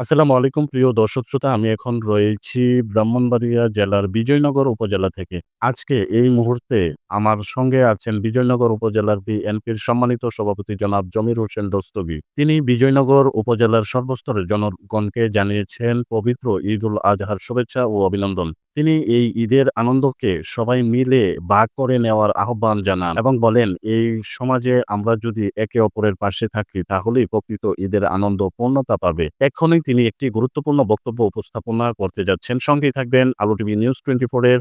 আসসালামু আলাইকুম, প্রিয় দর্শক শ্রোতা। আমি এখন রয়েছি ব্রাহ্মণবাড়িয়া জেলার বিজয়নগর উপজেলা থেকে। আজকে এই মুহূর্তে আমার সঙ্গে আছেন বিজয়নগর উপজেলার বিএনপির সম্মানিত সভাপতি জনাব জমির হোসেন দস্তগি। তিনি বিজয়নগর উপজেলার সর্বস্তরের জনগণকে জানিয়েছেন, পবিত্র ঈদ উল আজহার শুভেচ্ছা ও অভিনন্দন। তিনি এই ঈদের আনন্দকে সবাই মিলে ভাগ করে নেওয়ার আহ্বান জানান এবং বলেন, এই সমাজে আমরা যদি একে অপরের পাশে থাকি, তাহলেই প্রকৃত ঈদের আনন্দ পূর্ণতা পাবে। এক্ষণই তিনি একটি গুরুত্বপূর্ণ বক্তব্য উপস্থাপনা করতে যাচ্ছেন। সঙ্গেই থাকবেন আলো টিভি নিউজ টোয়েন্টি এর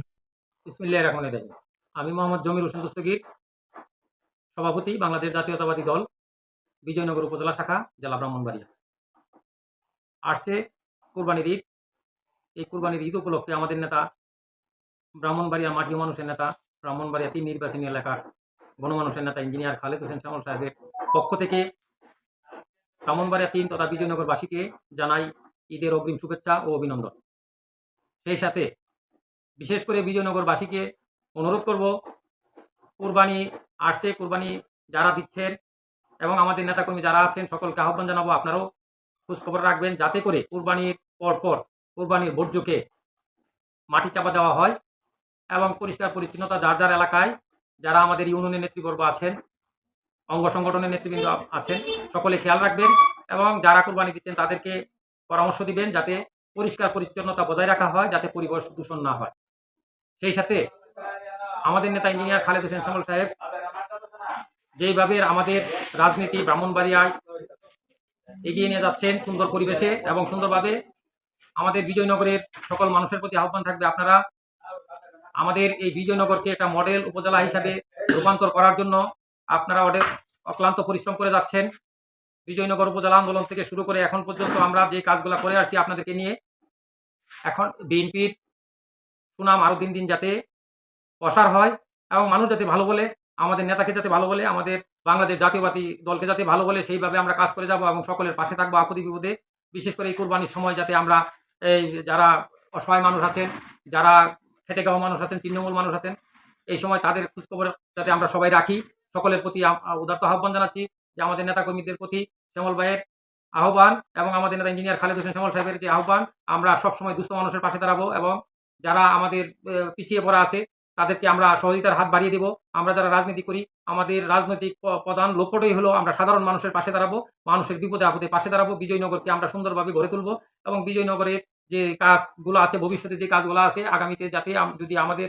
রহমান রাহিম। আমি মোহাম্মদ জমির হোসেন দস্তগীর, সভাপতি, বাংলাদেশ জাতীয়তাবাদী দল, বিজয়নগর উপজেলা শাখা, জেলা ব্রাহ্মণবাড়িয়া। আসছে কুরবানির ঈদ। এই কুরবানির ঈদ উপলক্ষে আমাদের নেতা ব্রাহ্মণবাড়িয়া মাটি মানুষের নেতা ব্রাহ্মণবাড়িয়া তিন নির্বাচনী এলাকার গণমানুষের নেতা ইঞ্জিনিয়ার খালেদ হোসেন শ্যামল সাহেবের পক্ষ থেকে ব্রাহ্মণবাড়িয়া তিন তথা বিজয়নগরবাসীকে জানাই ঈদের অগ্রিম শুভেচ্ছা ও অভিনন্দন। সেই সাথে বিশেষ করে বিজয়নগরবাসীকে অনুরোধ করব, কুরবানি আসছে, কুরবানি যারা দিচ্ছেন এবং আমাদের নেতাকর্মী যারা আছেন, সকলকে আহ্বান জানাব, আপনারাও খোঁজখবর রাখবেন যাতে করে কুরবানির পর পর কুরবানির বর্জ্যকে মাটি চাপা দেওয়া হয় এবং পরিষ্কার পরিচ্ছন্নতা যার যার এলাকায় যারা আমাদের ইউনিয়নের নেতৃবর্গ আছেন, অঙ্গ সংগঠনের নেতৃবৃন্দ আছেন, সকলে খেয়াল রাখবেন এবং যারা কোরবানি দিচ্ছেন তাদেরকে পরামর্শ দিবেন যাতে পরিষ্কার পরিচ্ছন্নতা বজায় রাখা হয়, যাতে পরিবেশ দূষণ না হয়। সেই সাথে আমাদের নেতা ইঞ্জিনিয়ার খালেদ হোসেন শ্যামল সাহেব যেইভাবে আমাদের রাজনীতি ব্রাহ্মণবাড়িয়ায় এগিয়ে নিয়ে যাচ্ছেন সুন্দর পরিবেশে এবং সুন্দরভাবে আমাদের বিজয়নগরের সকল মানুষের প্রতি আহ্বান থাকবে আপনারা আমাদের এই বিজয়নগরকে একটা মডেল উপজেলা হিসাবে রূপান্তর করার জন্য আপনারা অনেক অক্লান্ত পরিশ্রম করে যাচ্ছেন। বিজয়নগর উপজেলা আন্দোলন থেকে শুরু করে এখন পর্যন্ত আমরা যে কাজগুলো করে আসছি আপনাদেরকে নিয়ে, এখন বিএনপির সুনাম আরও দিন দিন যাতে প্রসার হয় এবং মানুষ যাতে ভালো বলে, আমাদের নেতাকে যাতে ভালো বলে, আমাদের বাংলাদেশ জাতীয়বাদী দলকে যাতে ভালো বলে, সেইভাবে আমরা কাজ করে যাব এবং সকলের পাশে থাকব আপদে বিপদে। বিশেষ করে এই কোরবানির সময় যাতে আমরা এই যারা অসহায় মানুষ আছেন, যারা খেটে খাওয়া মানুষ আছেন, তৃণমূল মানুষ আছেন, এই সময় তাদের খোঁজখবর যাতে আমরা সবাই রাখি। সকলের প্রতি উদার্ত উদারত আহ্বান জানাচ্ছি যে আমাদের নেতাকর্মীদের প্রতি শ্যামল ভাইয়ের আহ্বান এবং আমাদের নেতা ইঞ্জিনিয়ার খালেদ হোসেন শ্যামল সাহেবের যে আহ্বান, আমরা সবসময় দুস্থ মানুষের পাশে দাঁড়াবো এবং যারা আমাদের পিছিয়ে পড়া আছে তাদেরকে আমরা সহযোগিতার হাত বাড়িয়ে দেব। আমরা যারা রাজনীতি করি, আমাদের রাজনৈতিক প্রধান লক্ষ্যটাই হলো আমরা সাধারণ মানুষের পাশে দাঁড়াবো, মানুষের বিপদে আপদে পাশে দাঁড়াবো। বিজয়নগরকে আমরা সুন্দরভাবে গড়ে তুলবো এবং বিজয়নগরের যে কাজগুলো আছে, ভবিষ্যতে যে কাজগুলো আছে, আগামীতে যাতে যদি আমাদের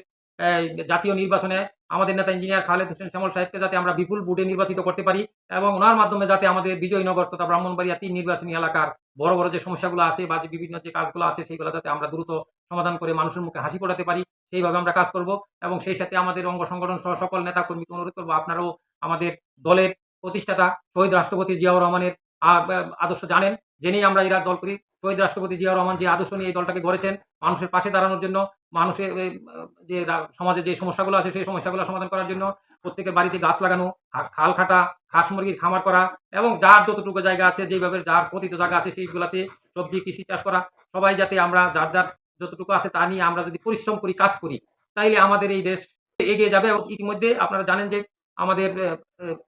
জাতীয় নির্বাচনে আমাদের নেতা ইঞ্জিনিয়ার খালেদ হোসেন শ্যামল সাহেবকে যাতে আমরা বিপুল বুটে নির্বাচিত করতে পারি এবং ওনার মাধ্যমে যাতে আমাদের বিজয়নগর তথা ব্রাহ্মণবাড়িয়া তিন নির্বাচনী এলাকার বড় বড় যে সমস্যাগুলো আছে বা যে বিভিন্ন যে কাজগুলো আছে সেইগুলো যাতে আমরা দ্রুত সমাধান করে মানুষের মুখে হাসি ফোটাতে পারি। সেইভাবে আমরা কাজ করব এবং সেই সাথে আমাদের অঙ্গ সংগঠন সহ সকল নেতা কর্মীকে অনুরোধ করব। আপনারাও আমাদের দলের প্রতিষ্ঠাতা শহীদ রাষ্ট্রপতি জিয়াউর রহমানের আদর্শ জানেন, জেনেই আমরা এরা দল করি। শহীদ রাষ্ট্রপতি জিয়াউর রহমান যে আদর্শ নিয়ে এই দলটাকে গড়েছেন, মানুষের পাশে দাঁড়ানোর জন্য, মানুষের যে সমাজে যে সমস্যাগুলো আছে সেই সমস্যাগুলো সমাধান করার জন্য প্রত্যেকের বাড়িতে গাছ লাগানো খাল খাটা হাঁস মুরগির খামার করা এবং যার যতটুকু জায়গা আছে যেভাবে যার পতিত জায়গা আছে সেইগুলোতে সবজি, কৃষি চাষ করা। সবাই যাতে আমরা যার যার যতটুকু আছে তা নিয়ে আমরা যদি পরিশ্রম করি, কাজ করি, তাইলে আমাদের এই দেশ এগিয়ে যাবে এবং ইতিমধ্যে আপনারা জানেন যে আমাদের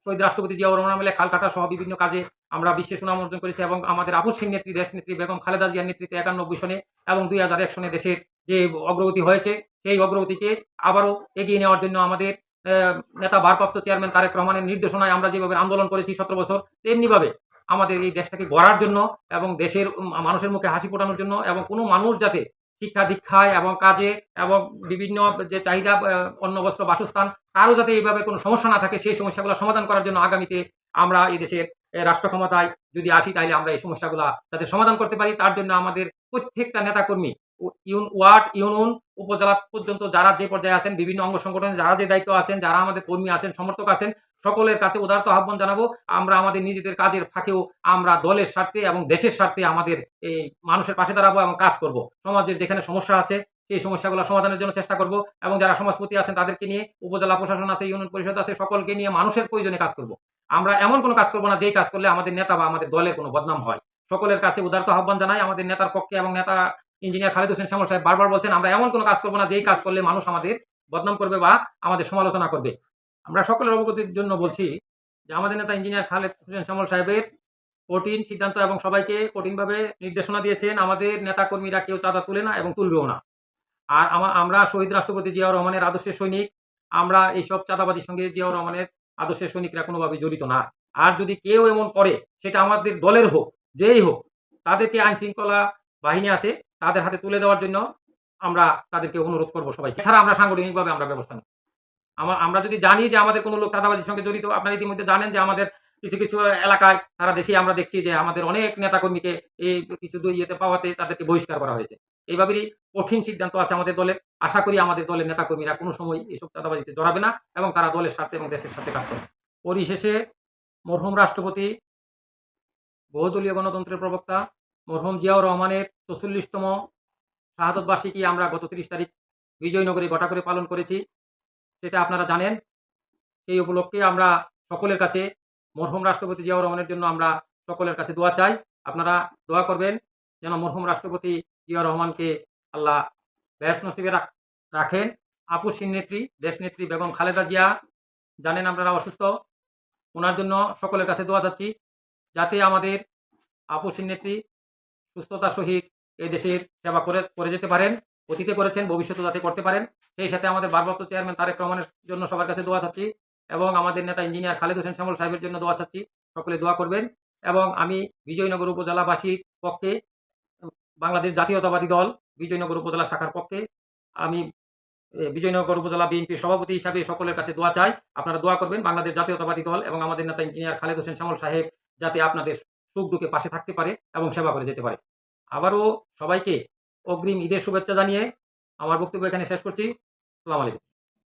শহীদ রাষ্ট্রপতি জিয়াউর রহমান আমলে খাল কাটা সহ বিভিন্ন কাজে আমরা বিশ্বে সুনাম অর্জন করেছি এবং আমাদের আবশ্যিক নেত্রী, দেশ নেত্রী বেগম খালেদা জিয়ার নেতৃত্বে একানব্বই সনে এবং দুই হাজার এক সনে দেশের যে অগ্রগতি হয়েছে, সেই অগ্রগতিকে আবারও এগিয়ে নেওয়ার জন্য আমাদের নেতা ভারপ্রাপ্ত চেয়ারম্যান তারেক রহমানের নির্দেশনায় আমরা যেভাবে আন্দোলন করেছি সতেরো বছর, তেমনিভাবে আমাদের এই দেশটাকে গড়ার জন্য এবং দেশের মানুষের মুখে হাসি ফোটানোর জন্য এবং কোনো মানুষ যাতে শিক্ষা দীক্ষায় এবং কাজে এবং বিভিন্ন যে চাহিদা অন্ন বস্ত্র বাসস্থান, তারও যাতে এইভাবে কোনো সমস্যা না থাকে, সেই সমস্যাগুলো সমাধান করার জন্য আগামীতে আমরা এই দেশের রাষ্ট্র ক্ষমতায় যদি আসি, তাহলে আমরা এই সমস্যাগুলো যাতে সমাধান করতে পারি। তার জন্য আমাদের প্রত্যেকটা নেতাকর্মী ওয়ার্ড ইউনিয়ন উপজেলা পর্যন্ত যারা যে পর্যায়ে আছেন, বিভিন্ন অঙ্গ সংগঠনে যারা যে দায়িত্ব আছেন, যারা আমাদের কর্মী আছেন, সমর্থক আছেন, সকলের কাছে উদারত আহ্বান জানাব, আমরা আমাদের নিজেদের কাজের ফাঁকেও আমরা দলের স্বার্থে এবং দেশের স্বার্থে আমাদের এই মানুষের পাশে দাঁড়াবো এবং কাজ করব। সমাজের যেখানে সমস্যা আছে, সেই সমস্যাগুলো সমাধানের জন্য চেষ্টা করব এবং যারা সমাজপতি আছেন, তাদেরকে নিয়ে উপজেলা প্রশাসন আছে, ইউনিয়ন পরিষদ আছে, সকলকে নিয়ে মানুষের প্রয়োজনে কাজ করব। আমরা এমন কোনো কাজ করব না, যেই কাজ করলে আমাদের নেতা বা আমাদের দলের কোনো বদনাম হয়। সকলের কাছে উদারত আহ্বান জানাই, আমাদের নেতার পক্ষে এবং নেতা ইঞ্জিনিয়ার খালেদ হোসেন শ্যামল সাহেব বারবার বলছেন, আমরা এমন কোনো কাজ করব না যেই কাজ করলে মানুষ আমাদের বদনাম করবে বা আমাদের সমালোচনা করবে। আমরা সকলের অবগতির জন্য বলছি যে আমাদের নেতা ইঞ্জিনিয়ার খালেদ হোসেন শ্যামল সাহেবের কঠিন সিদ্ধান্ত এবং সবাইকে কঠিনভাবে নির্দেশনা দিয়েছেন, আমাদের নেতাকর্মীরা কেউ চাঁদা তুলে না এবং তুলবেও না। আর আমা- আমরা শহীদ রাষ্ট্রপতি জিয়াউর রহমানের আদর্শের সৈনিক, আমরা এইসব চাঁদাবাজির সঙ্গে জিয়াউর রহমানের আদর্শের সৈনিকরা কোনোভাবে জড়িত না। আর যদি কেউ এমন করে, সেটা আমাদের দলের হোক, যেই হোক, তাদেরকে আইন শৃঙ্খলা বাহিনী আছে তাদের হাতে তুলে দেওয়ার জন্য আমরা তাদেরকে অনুরোধ করব সবাই এছাড়া আমরা সাংগঠনিকভাবে আমরা ব্যবস্থা নিই আমার আমরা যদি জানি যে আমাদের কোনো লোক চাঁদাবাজির সঙ্গে জড়িত, আপনারা ইতিমধ্যে জানেন যে আমাদের কিছু কিছু এলাকায় সারা দেশে আমরা দেখছি যে আমাদের অনেক নেতাকর্মীকে এই কিছু দুই ইয়েতে পাওয়াতে তাদেরকে বহিষ্কার করা হয়েছে। এইভাবেই কঠিন সিদ্ধান্ত আছে আমাদের দলের। আশা করি আমাদের দলের নেতাকর্মীরা কোনো সময় এইসব চাঁদাবাজিতে জড়াবে না এবং তারা দলের স্বার্থে এবং দেশের সাথে কাজ করবে। পরিশেষে মরহুম রাষ্ট্রপতি, বহুদলীয় গণতন্ত্রের প্রবক্তা মরহুম জিয়াউর রহমানের চৌচল্লিশতম শাহাদত বার্ষিকী আমরা গত তিরিশ তারিখ বিজয়নগরে গোটা করে পালন করেছি। সেটা আপনারা জানেন। সেই উপলক্ষে আমরা সকলের কাছে, মরহুম রাষ্ট্রপতি জিয়াউর রহমানের জন্য আমরা সকলের কাছে দোয়া চাই। আপনারা দোয়া করবেন যেন মরহুম রাষ্ট্রপতি জিয়াউর রহমানকে আল্লাহ ব্যাস নসিবে রাখ- রাখেন। আপুসিন নেত্রী দেশনেত্রী বেগম খালেদা জিয়া, জানেন আপনারা অসুস্থ। ওনার জন্য সকলের কাছে দোয়া চাচ্ছি। যাতে আমাদের আপুসিন নেত্রী সুস্থতার সহিত এই দেশের সেবা করে করে যেতে পারেন, অতীতে করেছেন, ভবিষ্যতে যাতে করতে পারেন। সেই সাথে আমাদের ভারপ্রাপ্ত চেয়ারম্যান তারেক রহমানের জন্য সবার কাছে দোয়া চাচ্ছি এবং আমাদের নেতা ইঞ্জিনিয়ার খালেদ হোসেন শ্যামল সাহেবের জন্য দোয়া চাচ্ছি। সকলে দোয়া করবেন এবং আমি বিজয়নগর উপজেলাবাসীর পক্ষে, বাংলাদেশ জাতীয়তাবাদী দল বিজয়নগর উপজেলা শাখার পক্ষে আমি বিজয়নগর উপজেলা বিএনপির সভাপতি হিসাবে সকলের কাছে দোয়া চাই। আপনারা দোয়া করবেন বাংলাদেশ জাতীয়তাবাদী দল এবং আমাদের নেতা ইঞ্জিনিয়ার খালেদ হোসেন শ্যামল সাহেব যাতে আপনাদের সুখ দুঃখে পাশে থাকতে পারে এবং সেবা করে যেতে পারে। আবারও সবাইকে অগ্রিম ঈদের শুভেচ্ছা জানিয়ে আমার বক্তব্য এখানে শেষ করছি। সালাম আলাইকুম।